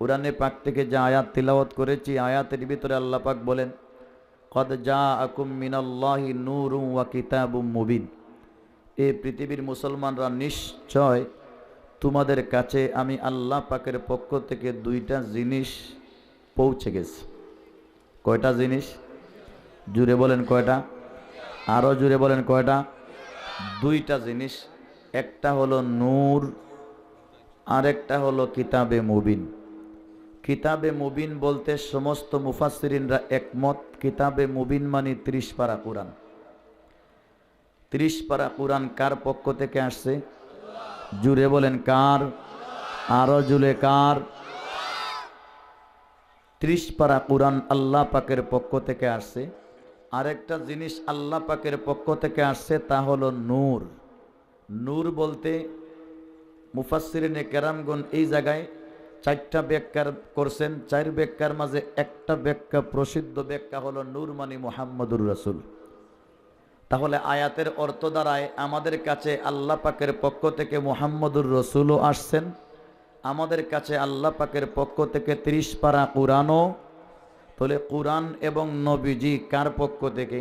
কোরআনে পাক থেকে যে আয়াত তিলাওয়াত করেছি, আয়াতের ভিতরে আল্লাহ পাক বলেন, কদ যা আকুম মিনাল্লাহি নূরুম ওয়া কিতাবুম মুবিন। এ পৃথিবীর মুসলমানরা নিশ্চয় তোমাদের কাছে আমি আল্লাহ পাকের পক্ষ থেকে দুইটা জিনিস পৌঁছে গেছে। কয়টা জিনিস? জুড়ে বলেন কয়টা? আরও জুড়ে বলেন কয়টা? দুইটা জিনিস, একটা হলো নূর, আরেকটা হলো কিতাবে মুবিন। কিতাবে মুবিন বলতে সমস্ত মুফাসসিরিনরা একমত, কিতাবে মুবিন মানে ত্রিশ পারা কোরআন। ত্রিশ পারা কোরআন কার পক্ষ থেকে আসছে? জুড়ে বলেন কার? আরও জুড়ে কার? ত্রিশ পারা কোরআন আল্লাহ পাকের পক্ষ থেকে আসছে। আরেকটা জিনিস আল্লাহ পাকের পক্ষ থেকে আসছে তা হলো নূর। নূর বলতে মুফাসসিরিনে কেরামগণ এই জায়গায় চারটা ব্যাখ্যার করছেন, চার ব্যাখ্যার মাঝে একটা ব্যাখ্যা প্রসিদ্ধ ব্যাখ্যা হলো নূর মানি মোহাম্মদুর রসুল। তাহলে আয়াতের অর্থ দ্বারায় আমাদের কাছে আল্লাহ পাকের পক্ষ থেকে মোহাম্মদুর রসুলও আসছেন, আমাদের কাছে আল্লাহ পাকের পক্ষ থেকে ত্রিশ পারা কোরআনও। তাহলে কোরআন এবং নবীজি কার পক্ষ থেকে?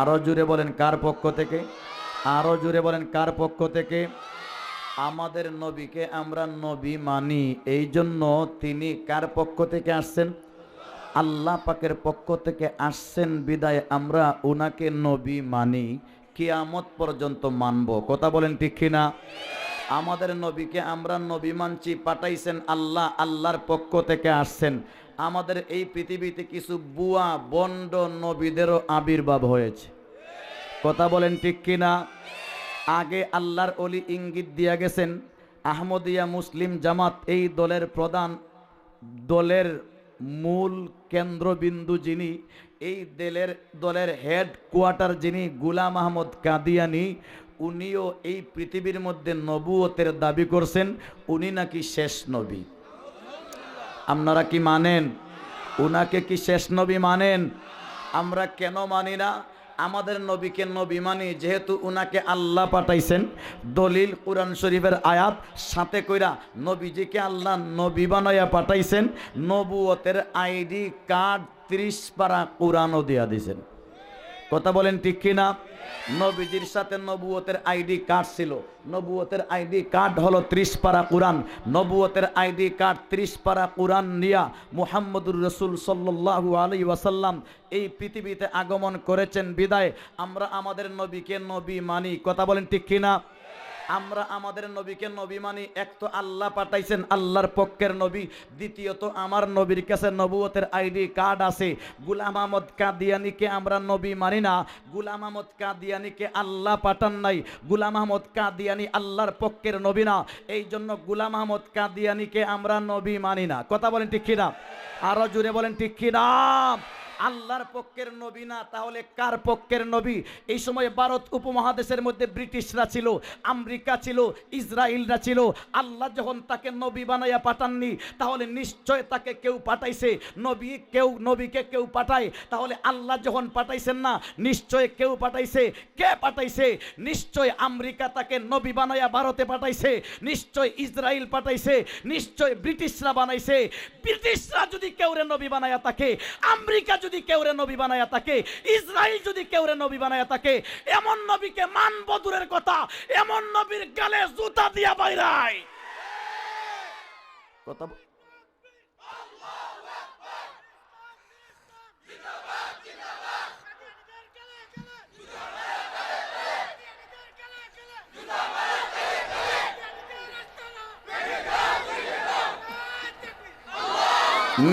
আরও জুড়ে বলেন কার পক্ষ থেকে? আরও জুড়ে বলেন কার পক্ষ থেকে? আমাদের নবীকে আমরা নবী মানি। এই জন্য তিনি কার পক্ষ থেকে আসছেন? আল্লাহ পাকের পক্ষ থেকে আসছেন বিদায়। আমরা ওনাকে নবী মানি। কিয়ামত পর্যন্ত মানব। কথা বলেন ঠিক কিনা? আমাদের নবীকে আমরা নবী মানছি, পাঠাইছেন আল্লাহ, আল্লাহর পক্ষ থেকে আসছেন। আমাদের এই পৃথিবীতে কিছু বুয়া, বন্ড নবীদেরও আবির্ভাব হয়েছে। কথা বলেন ঠিক কিনা? আগে আল্লাহর অলি ইঙ্গিত দিয়া গেছেন, আহমদিয়া মুসলিম জামাত এই দলের প্রধান, দলের মূল কেন্দ্রবিন্দু যিনি, এই দলের দলের হেড কোয়ার্টার যিনি গুলাম আহমদ কাদিয়ানি, উনিও এই পৃথিবীর মধ্যে নবুয়তের দাবি করছেন, উনি নাকি শেষ নবী। আপনারা কি মানেন? উনাকে কি শেষ নবী মানেন? আমরা কেন মানি না? আমাদের নবীকে নবী মানি, যেহেতু উনাকে আল্লাহ পাঠাইছেন, দলিল কোরআন শরীফের আয়াত, সাথে কইরা নবীজিকে আল্লাহ নবী বানাইয়া পাঠাইছেন, নবুয়তের আইডি কার্ড ত্রিশ পারা কোরআনও দিয়া দিছেন। কথা বলেন ঠিক কিনা? নবীজির সাথে নবুয়তের আইডি কার্ড ছিল। নবুয়তের আইডি কার্ড হলো ত্রিশ পারা কোরআন। নবুয়তের আইডি কার্ড ত্রিশ পারা কোরআন নিয়া মুহাম্মদুর রসুল সাল্লু আলী ওয়াসাল্লাম এই পৃথিবীতে আগমন করেছেন। বিদায়, আমরা আমাদের নবীকে নবী মানি। কথা বলেন ঠিক কিনা? আমরা আমাদের নবীকে নবী মানি, এক তো আল্লাহ পাঠাইছেন, আল্লাহর পক্ষের নবী। দ্বিতীয়ত, আমার নবীর কাছে নবুয়তের আইডি কার্ড আছে। গুলাম আহমদ কাদিয়ানিকে আমরা নবী মানি না। গুলাম আহমদ কাদিয়ানিকে আল্লাহ পাঠান নাই। গুলাম আহমদ কাদিয়ানি আল্লাহর পক্ষের নবী না। এই জন্য গুলাম আহমদ কাদিয়ানিকে আমরা নবী মানি না। কথা বলেন ঠিক কিনা? আরও জুড়ে বলেন ঠিক কিনা? আল্লাহর পক্ষের নবী না, তাহলে কার পক্ষের নবী? এই সময় ভারত উপমহাদেশের মধ্যে ব্রিটিশরা ছিল, আমেরিকা ছিল, ইসরায়েলরা ছিল। আল্লাহ যখন তাকে নবী বানাইয়া পাঠাননি, তাহলে নিশ্চয় তাকে কেউ পাঠাইছে। নবী কেউ, নবীকে কেউ পাঠায়। তাহলে আল্লাহ যখন পাঠাইছেন না, নিশ্চয় কেউ পাঠাইছে? কে পাঠাইছে? নিশ্চয় আমেরিকা তাকে নবী বানাইয়া ভারতে পাঠাইছে। নিশ্চয় ইসরায়েল পাঠাইছে। নিশ্চয় ব্রিটিশরা বানাইছে। ব্রিটিশরা যদি কেউরে নবী বানাইয়া তাকে আমেরিকা যদি কেউরে নবী বানায়া থাকে ইসরায়েল যদি কেউরে নবী বানায়া থাকে, এমন নবীকে মানব দূরের কথা, এমন নবীর গালে জুতা দিয়া বাইরায়। কথা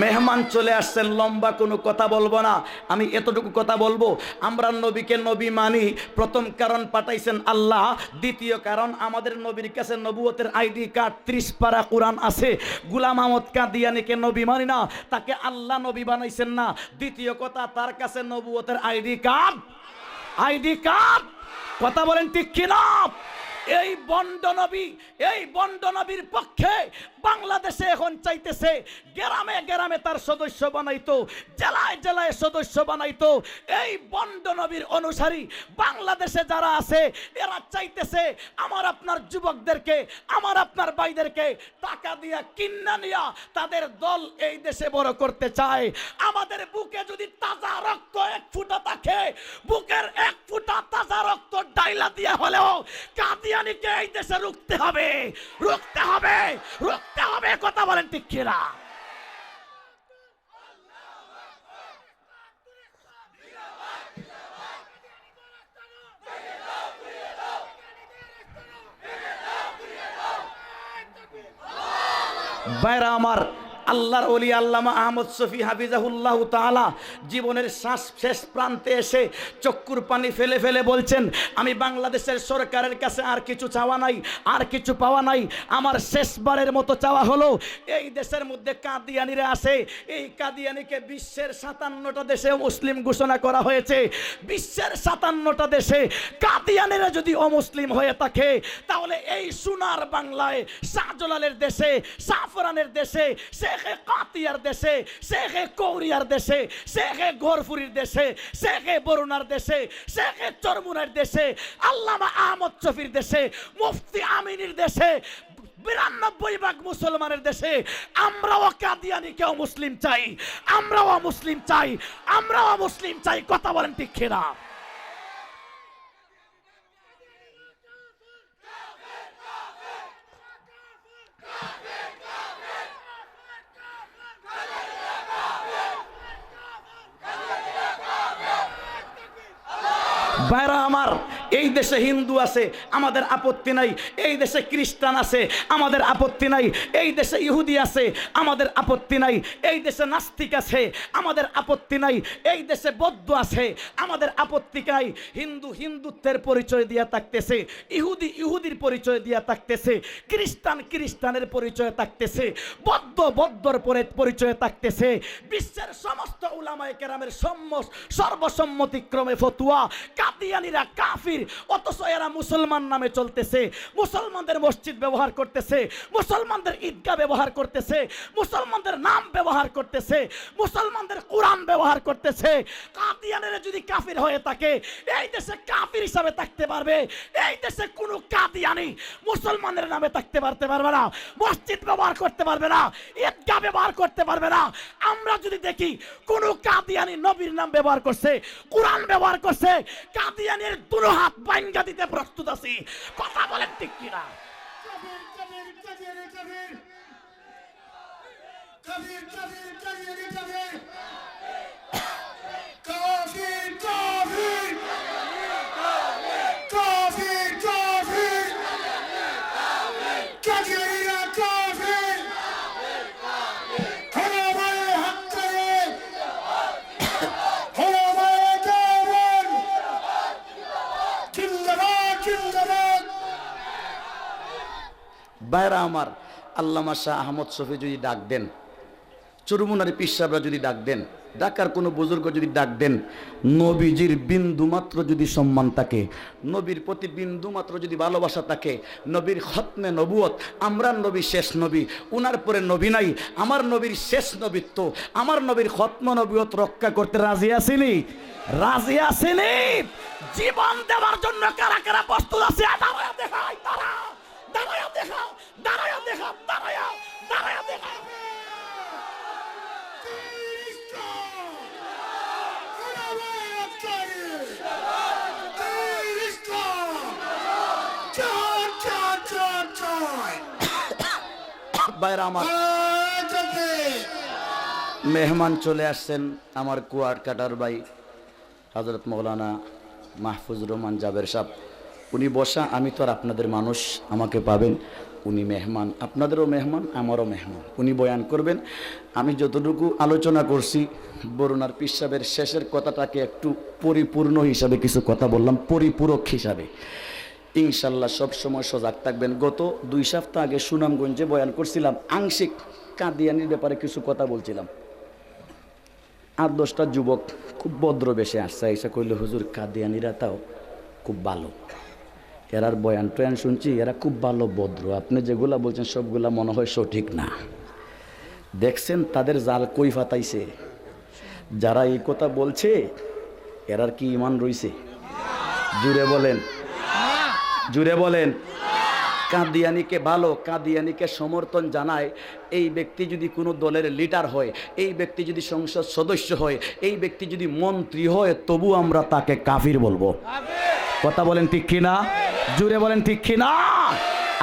মেহমান চলে আসছেন, লম্বা কোনো কথা বলব না। আমি এতটুকু কথা বলব, আমরা নবীকে নবী মানি। প্রথম কারণ পাঠাইছেন আল্লাহ, দ্বিতীয় কারণ আমাদের নবীর কাছে নবুয়তের আইডি কার্ড ত্রিশ পারা কোরআন আছে। গুলাম আহমদ কাদিয়ানিকে নবী মানি না, তাকে আল্লাহ নবী বানাইছেন না। দ্বিতীয় কথা, তার কাছে নবুয়তের আইডি কার্ড। ID card. কথা বলেন ঠিক কিনা? এই বন্ডনবী এই বন্ডনবীর পক্ষে বাংলাদেশে এখন চাইতেছে গ্রামে গ্রামে তার সদস্য বানাইতো, জেলায় জেলায় সদস্য বানাইতো। এই বন্ডনবীর অনুসারী বাংলাদেশে যারা আছে, এরা চাইতেছে আমার আপনার যুবকদেরকে, আমার আপনার ভাইদেরকে টাকা দিয়া কিন্না নিয়া তাদের দল এই দেশে বড় করতে চায়। আমাদের বুকে যদি তাজা রক্ত এক ফুটা থাকে, বুকের এক ফুটা তাজা রক্ত ডাইলা দিয়া হলেও কাদিয়ানিকে এই দেশে রুখতে হবে রুখতে হবে রুখতে হবে। কথা বলেন ঠিক কিনা? বাইরা আমার আল্লাহর অলি আল্লামা আহমদ শফি হাফিজাহুল্লাহ তাআলা জীবনের শ্বাস শেষ প্রান্তে এসে চক্ষুর পানি ফেলে ফেলে বলছেন, আমি বাংলাদেশের সরকারের কাছে আর কিছু চাওয়া নাই, আর কিছু পাওয়া নাই। আমার শেষবারের মতো চাওয়া হলো, এই দেশের মধ্যে কাদিয়ানিরা আছে। এই কাদিয়ানিকে বিশ্বের সাতান্নটা দেশে মুসলিম ঘোষণা করা হয়েছে। বিশ্বের সাতান্নটা দেশে কাদিয়ানিরা যদি অমুসলিম হয়ে থাকে, তাহলে এই সোনার বাংলায় শাহজালালের দেশে সাফরানের দেশে শেখে কাতিয়ার দেশে শেখে কৌরিয়ার দেশে শেখে গোরফুরির দেশে শেখে বরুণার দেশে শেখে চরমুনার দেশে, আল্লামা আহমদ শফির দেশে, মুফতি আমিনীর দেশে, বিরানব্বই ভাগ মুসলমানের দেশে, আমরাও কাদিয়ানিকেও মুসলিম চাই, আমরাও মুসলিম চাই, আমরাও মুসলিম চাই, কথা বলেন ঠিক খেরা ভাইরা আমার, এই দেশে হিন্দু আছে, আমাদের আপত্তি নাই, এই দেশে খ্রিস্টান আছে, আমাদের আপত্তি নাই, এই দেশে ইহুদি আছে, আমাদের আপত্তি নাই, এই দেশে নাস্তিক আছে, আমাদের আপত্তি নাই, এই দেশে বৌদ্ধ আছে, আমাদের আপত্তি নাই। হিন্দু হিন্দুত্বের পরিচয় দিয়া থাকতেছে, ইহুদি ইহুদির পরিচয় দিয়া থাকতেছে, খ্রিস্টান খ্রিস্টানের পরিচয় থাকতেছে, বৌদ্ধ বৌদ্ধর পরে পরিচয় থাকতেছে। বিশ্বের সমস্ত উলামায়ে কেরামের সম্মস সর্বসম্মতিক্রমে ফতুয়া, কাদিয়ানিরা কাফির। অথচ এরা মুসলমান নামে চলতেছে। মুসলমানদের মসজিদ ব্যবহার করতেছে। মুসলমানদের ঈদগাহ ব্যবহার করতেছে। মুসলমানদের নাম ব্যবহার করতেছে। মুসলমানদের কোরআন ব্যবহার করতেছে। কাদিয়ানেরা যদি কাফির হয়ে থাকে, এই দেশে কাফির হিসাবে থাকতে পারবে। এই দেশে কোনো কাদিয়ানি মুসলমানের নামে থাকতে পারতে পারবে না। মসজিদ ব্যবহার করতে পারবে না। ঈদগাহ ব্যবহার করতে পারবে না। আমরা যদি দেখি, কোনো কাদিয়ানি নবীর নাম ব্যবহার করছে, কোরআন ব্যবহার করছে, কাদিয়ানির দুনো হাত বাইঙ্গা দিতে প্রস্তুত আছি। কথা বলেন ঠিক কিনা? কবির কবির কবির। কবির বাইরা আমার, আল্লামা শাহ আহমদ শফি যদি ডাক দেন, চুরমুনারি পিসাবরা যদি ডাক দেন ডাকার কোনো বুজুর্গ যদি ডাক দেন, নবীজির বিন্দু মাত্র যদি সম্মান থাকে, নবীর প্রতি বিন্দু মাত্র যদি ভালোবাসা থাকে, নবীর খতমে নবুয়ত, আমরা নবী শেষ নবী, উনার পরে নবী নাই, আমার নবীর শেষ নবীত্ব, আমার নবীর খতম নবীয়ত রক্ষা করতে রাজি আসেনি রাজি আসেনি জীবন দেওয়ার জন্য কারা কারা প্রস্তুত আছে? দেখাই তারা মেহমান চলে আসছেন আমার কুয়ার কাটার ভাই হজরত মৌলানা মাহফুজ রহমান জাবের সাহ উনি বসা, আমি তো আর আপনাদের মানুষ, আমাকে পাবেন। উনি মেহমান, আপনাদেরও মেহমান, আমারও মেহমান। উনি বয়ান করবেন। আমি যতটুকু আলোচনা করছি, বরুণার পিসাবের শেষের কথাটাকে একটু পরিপূর্ণ হিসাবে কিছু কথা বললাম, পরিপূরক হিসাবে। ইনশাল্লাহ সবসময় সজাগ থাকবেন। গত দুই সপ্তাহ আগে সুনামগঞ্জে বয়ান করছিলাম, আংশিক কাদিয়ানির ব্যাপারে কিছু কথা বলছিলাম। আট দশটা যুবক খুব ভদ্র বেশে আসছে, এসে কইলে, হুজুর, কাদিয়ানিরা তাও খুব ভালো। এরার বয়ান টয়ান শুনছি, এরা খুব ভালো ভদ্র। আপনি যেগুলা বলছেন, সবগুলা মনে হয় সঠিক না। দেখছেন তাদের জাল কই ফাতাইছে যারা এই কথা বলছে, এরার কি ইমান রইছে? জুড়ে বলেন। জুড়ে বলেন। কাদিয়ানিকে ভালো, কাদিয়ানিকে সমর্থন জানায়। এই ব্যক্তি যদি কোনো দলের লিডার হয়, এই ব্যক্তি যদি সংসদ সদস্য হয়, এই ব্যক্তি যদি মন্ত্রী হয়, তবু আমরা তাকে কাফির বলব। কথা বলেন ঠিক কিনা? জুড়ে বলেন ঠিক কিনা?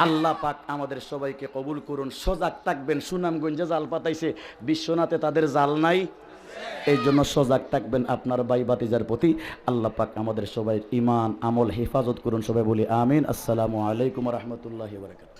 আল্লাহ পাক আমাদের সবাইকে কবুল করুন, সজাগ থাকবেন, সুনামগঞ্জে জাল পাতাইছে, বিশ্বনাথে তাদের জাল নাই। এই জন্য সজাগ থাকবেন আপনার বাই বাতিজার প্রতি। আল্লাহ পাক আমাদের সবাই ইমান আমল, হেফাজত করুন, সবাই বলি আমিন। আসসালামু আলাইকুম রহমতুল্লাহ বারকাত